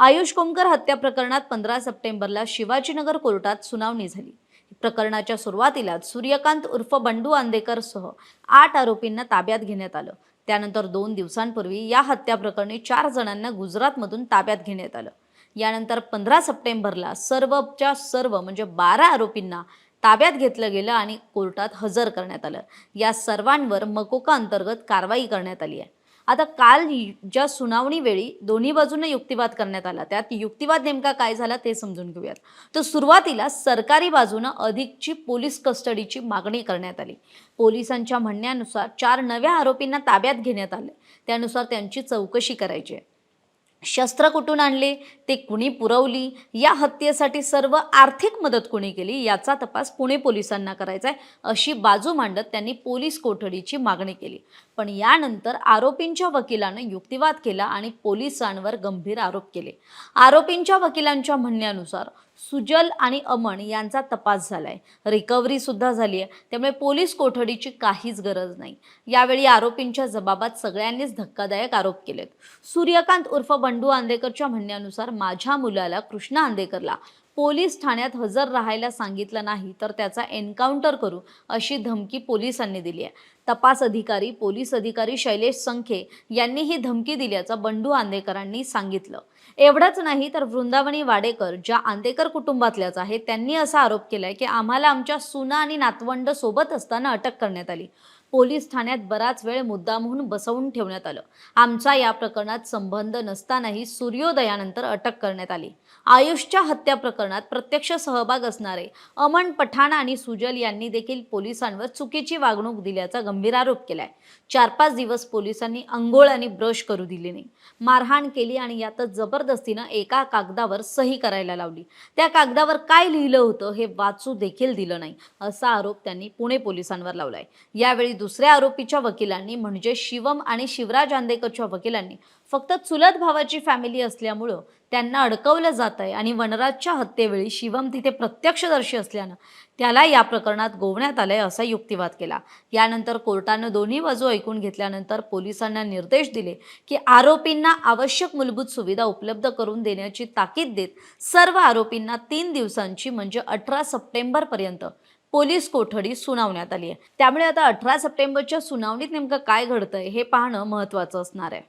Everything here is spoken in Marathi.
आयुष कोमकर हत्या प्रकरणात पंधरा सप्टेंबरला शिवाजीनगर कोर्टात सुनावणी झाली. प्रकरणाच्या सुरुवातीलाच सूर्यकांत उर्फ बंडू आंदेकरसह आठ आरोपींना ताब्यात घेण्यात आलं. त्यानंतर दोन दिवसांपूर्वी या हत्या प्रकरणी चार जणांना गुजरातमधून ताब्यात घेण्यात आलं. यानंतर पंधरा सप्टेंबरला सर्वच्या सर्व म्हणजे बारा आरोपींना ताब्यात घेतलं गेलं आणि कोर्टात हजर करण्यात आलं. या सर्वांवर मकोका अंतर्गत कारवाई करण्यात आली आहे. आता काल ज्या सुनावणीवेळी दोन्ही बाजूने युक्तिवाद करण्यात आला त्यात युक्तिवाद नेमका काय झाला ते समजून घेऊयात. तर सुरुवातीला सरकारी बाजूनं अधिकची पोलीस कस्टडीची मागणी करण्यात आली. पोलिसांच्या म्हणण्यानुसार चार नव्या आरोपींना ताब्यात घेण्यात आले त्यानुसार त्यांची चौकशी करायची आहे. शस्त्र कुठून आणले? ते कुणी पुरवली? या हत्येसाठी सर्व आर्थिक मदत कुणी केली? याचा तपास पुणे पोलिसांना करायचा आहे अशी बाजू मांडत त्यांनी पोलीस कोठडीची मागणी केली. पण यानंतर आरोपींच्या वकिलानं युक्तिवाद केला आणि पोलिसांवर गंभीर आरोप केले. आरोपींच्या वकिलांच्या म्हणण्यानुसार सुजल आणि अमन यांचा तपास झालाय. आहे रिकव्हरीसुद्धा झाली आहे. त्यामुळे पोलीस कोठडीची काहीच गरज नाही. यावेळी आरोपींच्या जबाबात सगळ्यांनीच धक्कादायक आरोप केलेत. सूर्यकांत उर्फ बंडू आंदेकरच्या म्हणण्यानुसार माझ्या मुलाला कृष्णा आंदेकरला पोलीस ठाण्यात हजर राहायला सांगितलं नाही तर त्याचा एन्काउंटर करू अशी धमकी पोलिसांनी दिली आहे. तपास अधिकारी पोलीस अधिकारी शैलेश संखे यांनी ही धमकी दिल्याचं बंडू आंदेकरांनी सांगितलं. एवढंच नाही तर वृंदावनी वाडेकर ज्या आंदेकर कुटुंबातल्याच आहेत त्यांनी असा आरोप केलाय की आम्हाला आमच्या सुना आणि नातवंड सोबत असताना अटक करण्यात आली. पोलीस ठाण्यात बराच वेळ मुद्दामहून बसवून ठेवण्यात आलं. आमचा या प्रकरणात संबंध नसतानाही सूर्योदयानंतर अटक करण्यात आली. आयुषच्या हत्या प्रकरणात प्रत्यक्ष सहभाग असणारे अमन पठाण आणि सुजल यांनी देखील पोलिसांवर चुकीची वागणूक दिल्याचा गंभीर आरोप केलाय. चार पाच दिवस पोलिसांनी अंघोळ आणि ब्रश करू दिले नाही. मारहाण केली आणि यातच जबरदस्तीनं एका कागदावर सही करायला लावली. त्या कागदावर काय लिहिलं होतं हे वाचू देखील दिलं नाही असा आरोप त्यांनी पुणे पोलिसांवर लावलाय. यावेळी दुसऱ्या आरोपीच्या वकिलांनी म्हणजे शिवम आणि शिवराज आंदेकरच्या वकिलांनी फक्त चुलत भावाची फॅमिली असल्यामुळं त्यांना अडकवलं जात आहे आणि वनराजच्या हत्येवेळी शिवम तिथे प्रत्यक्षदर्शी असल्यानं त्याला या प्रकरणात गोवण्यात आलंय असा युक्तिवाद केला. यानंतर कोर्टानं दोन्ही बाजू ऐकून घेतल्यानंतर पोलिसांना निर्देश दिले की आरोपींना आवश्यक मूलभूत सुविधा उपलब्ध करून देण्याची ताकीद देत सर्व आरोपींना तीन दिवसांची म्हणजे अठरा सप्टेंबरपर्यंत पोलीस कोठडी सुनावण्यात आली आहे. त्यामुळे आता अठरा सप्टेंबरच्या सुनावणीत नेमकं काय घडतंय हे पाहणं महत्त्वाचं असणार आहे.